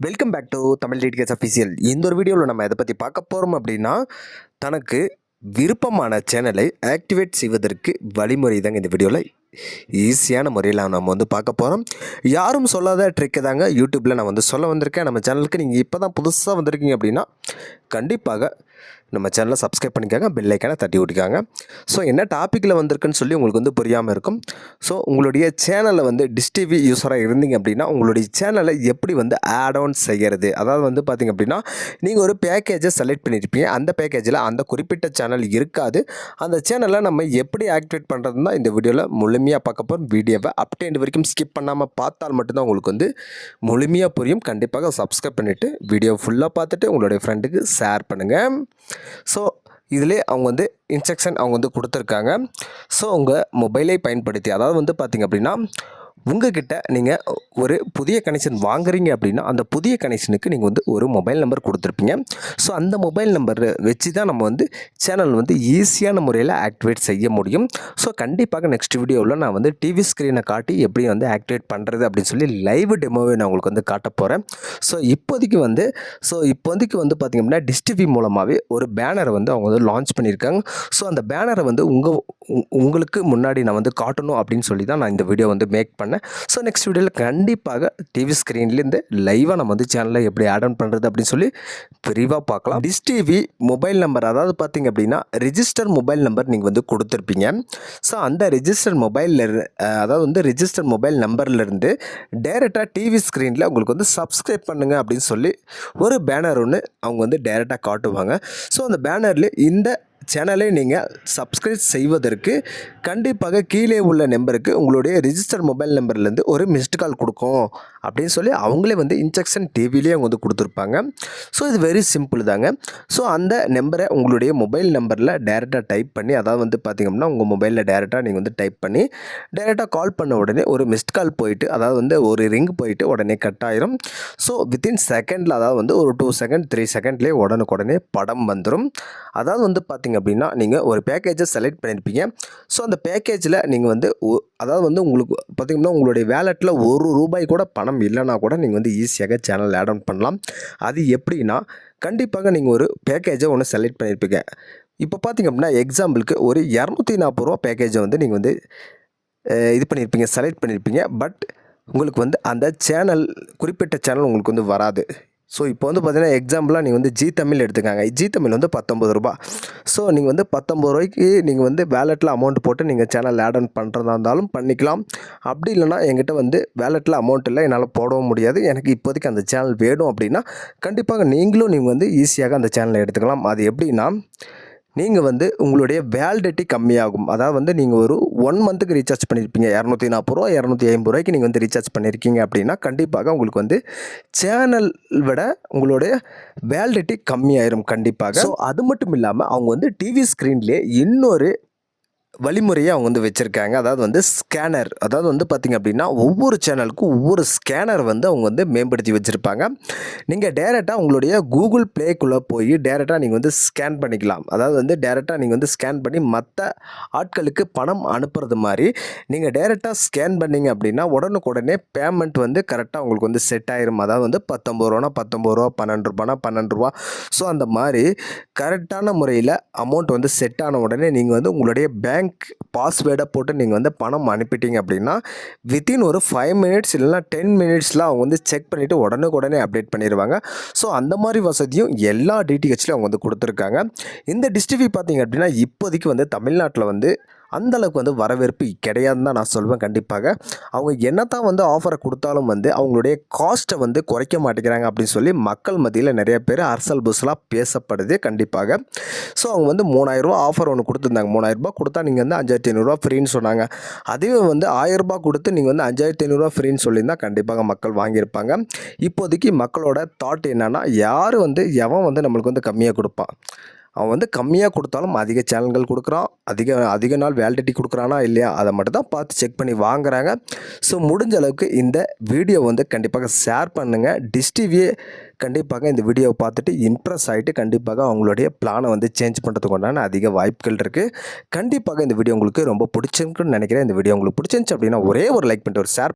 Welcome back to Tamil DDKs official இந்த ஒரு வீடியோவில் நம்ம இதை பற்றி பார்க்க போகிறோம் அப்படின்னா தனக்கு விருப்பமான சேனலை ஆக்டிவேட் செய்வதற்கு வழிமுறை தாங்க இந்த வீடியோவில் ஈஸியான முறையில் நம்ம வந்து பார்க்க போகிறோம் யாரும் சொல்லாத ட்ரிக்கு தாங்க யூடியூப்பில் நான் வந்து சொல்ல வந்திருக்கேன். நம்ம சேனலுக்கு நீங்கள் இப்போ தான் புதுசாக வந்திருக்கீங்க அப்படின்னா கண்டிப்பாக நம்ம சேனலை சப்ஸ்கிரைப் பண்ணிக்காங்க. பெல் தட்டி விட்டுக்காங்க. ஸோ என்ன டாப்பிக்கில் வந்திருக்குன்னு சொல்லி உங்களுக்கு வந்து புரியாமல் இருக்கும். ஸோ உங்களுடைய சேனலில் வந்து டிஸ்டிவி யூஸராக இருந்தீங்க அப்படின்னா உங்களுடைய சேனலை எப்படி வந்து ஆட் ஆன் செய்கிறது அதாவது வந்து பார்த்திங்க அப்படின்னா நீங்கள் ஒரு பேக்கேஜை செலக்ட் பண்ணியிருப்பீங்க அந்த பேக்கேஜில் அந்த குறிப்பிட்ட சேனல் இருக்காது. அந்த சேனலை நம்ம எப்படி ஆக்டிவேட் பண்ணுறதுன்னு தான் இந்த வீடியோவில் முழுமையாக பார்க்க போகிறோம் வீடியோவை அப்டேண்ட் வரைக்கும் ஸ்கிப் பண்ணாமல் பார்த்தால் மட்டும்தான் உங்களுக்கு வந்து முழுமையாக புரியும். கண்டிப்பாக சப்ஸ்கிரைப் பண்ணிவிட்டு வீடியோ ஃபுல்லாக பார்த்துட்டு உங்களுடைய ஃப்ரெண்டுக்கு ஷேர் பண்ணுங்கள் ஸோ இதிலே அவங்க வந்து இன்ஸ்ட்ரக்ஷன் அவங்க வந்து கொடுத்துருக்காங்க. ஸோ உங்கள் மொபைலை பயன்படுத்தி அதாவது வந்து பார்த்திங்க அப்படின்னா உங்ககிட்ட நீங்கள் ஒரு புதிய கனெக்ஷன் வாங்குறீங்க அப்படின்னா அந்த புதிய கனெக்ஷனுக்கு நீங்கள் வந்து ஒரு மொபைல் நம்பர் கொடுத்துருப்பீங்க. ஸோ அந்த மொபைல் நம்பர் வச்சு தான் நம்ம வந்து சேனல் வந்து ஈஸியான முறையில் ஆக்டிவேட் செய்ய முடியும். ஸோ கண்டிப்பாக நெக்ஸ்ட் வீடியோவில் நான் வந்து டிவி ஸ்க்ரீனை காட்டி எப்படி வந்து ஆக்டிவேட் பண்ணுறது அப்படின்னு சொல்லி லைவ் டெமோவை நான் உங்களுக்கு வந்து காட்ட போகிறேன் ஸோ இப்போதைக்கு வந்து ஸோ இப்போதைக்கு வந்து பார்த்திங்க அப்படின்னா டிஸ்டிவி மூலமாகவே ஒரு பேனரை வந்து அவங்க வந்து லான்ச் பண்ணியிருக்காங்க. ஸோ அந்த பேனரை வந்து உங்கள் உங்களுக்கு முன்னாடி நான் வந்து காட்டணும் அப்படின்னு சொல்லி தான் நான் இந்த வீடியோ வந்து மேக் பண்ணேன். ஸோ நெக்ஸ்ட் வீடியோவில் கண்டிப்பாக டிவி ஸ்க்ரீன்லேருந்து லைவாக நம்ம வந்து சேனலில் எப்படி ஆட் ஆன் பண்ணுறது அப்படின்னு சொல்லி விரிவாக பார்க்கலாம். டிஸ் டிவி மொபைல் நம்பர் அதாவது பார்த்தீங்க அப்படின்னா ரிஜிஸ்டர் மொபைல் நம்பர் நீங்கள் வந்து கொடுத்துருப்பீங்க. ஸோ அந்த ரிஜிஸ்டர் மொபைலில் அதாவது வந்து ரிஜிஸ்டர் மொபைல் நம்பர்லேருந்து டேரெக்டாக டிவி ஸ்க்ரீனில் உங்களுக்கு வந்து சப்ஸ்கிரைப் பண்ணுங்கள் அப்படின்னு சொல்லி ஒரு பேனர் ஒன்று அவங்க வந்து டேரெக்டாக காட்டுவாங்க. ஸோ அந்த பேனரில் இந்த சேனலை நீங்கள் சப்ஸ்கிரைப் செய்வதற்கு கண்டிப்பாக கீழே உள்ள நம்பருக்கு உங்களுடைய ரிஜிஸ்டர் மொபைல் நம்பர்லேருந்து ஒரு மிஸ்டு கால் கொடுக்கும். அப்படின்னு சொல்லி அவங்களே வந்து இன்ஜெக்ஷன் டிவிலேயே அவங்க வந்து கொடுத்துருப்பாங்க. ஸோ இது வெரி சிம்பிள் தாங்க. ஸோ அந்த நம்பரை உங்களுடைய மொபைல் நம்பரில் டேரெக்டாக டைப் பண்ணி அதாவது வந்து பார்த்திங்க அப்படின்னா உங்கள் மொபைலில் டேரெக்டாக நீங்கள் வந்து டைப் பண்ணி டேரெக்டாக கால் பண்ண உடனே ஒரு மிஸ்ட் கால் போயிட்டு அதாவது வந்து ஒரு ரிங் போயிட்டு உடனே கட் ஆயிரும். ஸோ வித்தின் செகண்டில் அதாவது வந்து ஒரு டூ செகண்ட் த்ரீ செகண்ட்லேயே உடனுக்குடனே படம் வந்துடும் அதாவது வந்து பார்த்திங்க அப்படின்னா நீங்கள் ஒரு பேக்கேஜை செலக்ட் பண்ணியிருப்பீங்க ஸோ அந்த பேக்கேஜில் நீங்கள் வந்து அதாவது வந்து உங்களுக்கு பார்த்திங்கன்னா உங்களுடைய வேலெட்டில் ஒரு ரூபாய் கூட பணம் இல்லைனா கூட நீங்கள் வந்து ஈஸியாக சேனல் ஆட் ஆன் பண்ணலாம். அது எப்படின்னா கண்டிப்பாக நீங்கள் ஒரு பேக்கேஜை ஒன்று செலக்ட் பண்ணியிருப்பீங்க இப்போ பார்த்திங்க அப்படின்னா எக்ஸாம்பிளுக்கு ஒரு இரநூத்தி நாற்பது ரூபா பேக்கேஜை வந்து நீங்கள் வந்து இது பண்ணியிருப்பீங்க செலக்ட் பண்ணியிருப்பீங்க பட் உங்களுக்கு வந்து அந்த சேனல் குறிப்பிட்ட சேனல் உங்களுக்கு வந்து வராது. ஸோ இப்போ வந்து பார்த்தீங்கன்னா எக்ஸாம்பிளாக நீங்கள் வந்து ஜி தமிழ் எடுத்துக்காங்க. ஜி தமிழ் வந்து பத்தொம்பது ரூபா ஸோ நீங்கள் வந்து பத்தொம்பது ரூபாய்க்கு நீங்கள் வந்து வேலெட்டில் அமௌண்ட் போட்டு நீங்கள் சேனல் ஆட் ஆன் பண்ணுறதா இருந்தாலும் பண்ணிக்கலாம். அப்படி இல்லைன்னா என்கிட்ட வந்து வேலெட்டில் அமௌண்ட் இல்லை. என்னால் போடவும் முடியாது. எனக்கு இப்போதைக்கு அந்த சேனல் வேணும் அப்படின்னா கண்டிப்பாக நீங்களும் நீங்கள் வந்து ஈஸியாக அந்த சேனலை எடுத்துக்கலாம். அது எப்படின்னா நீங்கள் வந்து உங்களுடைய வேலிடிட்டி கம்மியாகும். அதாவது வந்து நீங்கள் ஒரு ஒன் மந்த்துக்கு ரீசார்ஜ் பண்ணியிருப்பீங்க இரநூத்தி நாற்பது ரூபா இரநூத்தி ஐம்பது ரூபாய்க்கு நீங்கள் வந்து ரீசார்ஜ் பண்ணியிருக்கீங்க அப்படின்னா கண்டிப்பாக உங்களுக்கு வந்து சேனல் விட உங்களுடைய வேலிடிட்டி கம்மியாயிரும் கண்டிப்பாக. ஸோ அது மட்டும் இல்லாமல் அவங்க வந்து டிவி ஸ்க்ரீன்லேயே இன்னொரு வழிமுறையை அவங்க வந்து வச்சுருக்காங்க. அதாவது வந்து ஸ்கேனர் அதாவது வந்து பார்த்திங்க அப்படின்னா ஒவ்வொரு சேனலுக்கும் ஒவ்வொரு ஸ்கேனர் வந்து அவங்க வந்து மேம்படுத்தி வச்சுருப்பாங்க. நீங்கள் டேரெக்டாக உங்களுடைய கூகுள் ப்ளேக்குள்ளே போய் டேரெக்டாக நீங்கள் வந்து ஸ்கேன் பண்ணிக்கலாம். அதாவது வந்து டேரெக்டாக நீங்கள் வந்து ஸ்கேன் பண்ணி மற்ற ஆட்களுக்கு பணம் அனுப்புறது மாதிரி நீங்கள் டேரெக்டாக ஸ்கேன் பண்ணிங்க அப்படின்னா உடனுக்குடனே பேமெண்ட் வந்து கரெக்டாக உங்களுக்கு வந்து செட் ஆயிரும். அதாவது வந்து பத்தொம்பது ரூபானா பத்தொம்பது ரூபா பன்னெண்டு ரூபானா பன்னெண்டு ரூபா. ஸோ அந்த மாதிரி கரெக்டான முறையில் அமௌண்ட் வந்து செட் ஆன உடனே நீங்கள் வந்து உங்களுடைய பேங்க் பாஸ்வேர்டை போட்டு நீங்கள் வந்து பணம் அனுப்பிட்டீங்க அப்படின்னா வித்தின் ஒரு ஃபைவ் மினிட்ஸ் இல்லைனா டென் மினிட்ஸில் அவங்க வந்து செக் பண்ணிவிட்டு உடனுக்குடனே அப்டேட் பண்ணிடுவாங்க ஸோ அந்த மாதிரி வசதியும் எல்லா டிடிஹெச்லையும் அவங்க வந்து கொடுத்துருக்காங்க. இந்த டிஸ்டிவி பார்த்தீங்க அப்படின்னா இப்போதைக்கு வந்து தமிழ்நாட்டில் வந்து அந்த அளவுக்கு வந்து வரவேற்பு கிடையாதுன்னு தான் நான் சொல்வேன் கண்டிப்பாக. அவங்க என்னத்தான் வந்து ஆஃபரை கொடுத்தாலும் வந்து அவங்களுடைய காஸ்ட்டை வந்து குறைக்க மாட்டேங்கிறாங்க அப்படின்னு சொல்லி மக்கள் மத்தியில் நிறைய பேர் அரசல் புஸ்லாம் பேசப்படுது கண்டிப்பாக. ஸோ அவங்க வந்து மூணாயிரரூபா ஆஃபர் ஒன்று கொடுத்துருந்தாங்க. மூணாயிரரூபா கொடுத்தா நீங்கள் வந்து அஞ்சாயிரத்தி ஐநூறுரூவா ஃப்ரீன்னு சொன்னாங்க. அதுவே வந்து ஆயிரரூபா கொடுத்து நீங்கள் வந்து அஞ்சாயிரத்தி ஐநூறுரூவா ஃப்ரீன்னு சொல்லியிருந்தால் கண்டிப்பாக மக்கள் வாங்கியிருப்பாங்க. இப்போதைக்கு மக்களோட தாட் என்னன்னா யார் வந்து எவன் வந்து நம்மளுக்கு வந்து கம்மியாக கொடுப்பான்? அவன் வந்து கம்மியாக கொடுத்தாலும் அதிக சேனல்கள் கொடுக்குறான். அதிக அதிக நாள் வேலிடிட்டி கொடுக்குறானா இல்லையா அதை மட்டும் தான் பார்த்து செக் பண்ணி வாங்குறாங்க. ஸோ முடிஞ்ச அளவுக்கு இந்த வீடியோ வந்து கண்டிப்பாக ஷேர் பண்ணுங்கள் டிஸ்டிவியே கண்டிப்பாக இந்த வீடியோவை பார்த்துட்டு இம்ப்ரெஸ் ஆகிட்டு கண்டிப்பாக அவங்களுடைய பிளானை வந்து சேஞ்ச் பண்ணுறதுக்கு உண்டான அதிக வாய்ப்புகள் இருக்குது கண்டிப்பாக இந்த வீடியோ உங்களுக்கு ரொம்ப பிடிச்சிருக்குன்னு நினைக்கிறேன். இந்த வீடியோ உங்களுக்கு பிடிச்சிருந்துச்சு அப்படின்னா ஒரே ஒரு லைக் பண்ணிட்டு ஒரு ஷேர்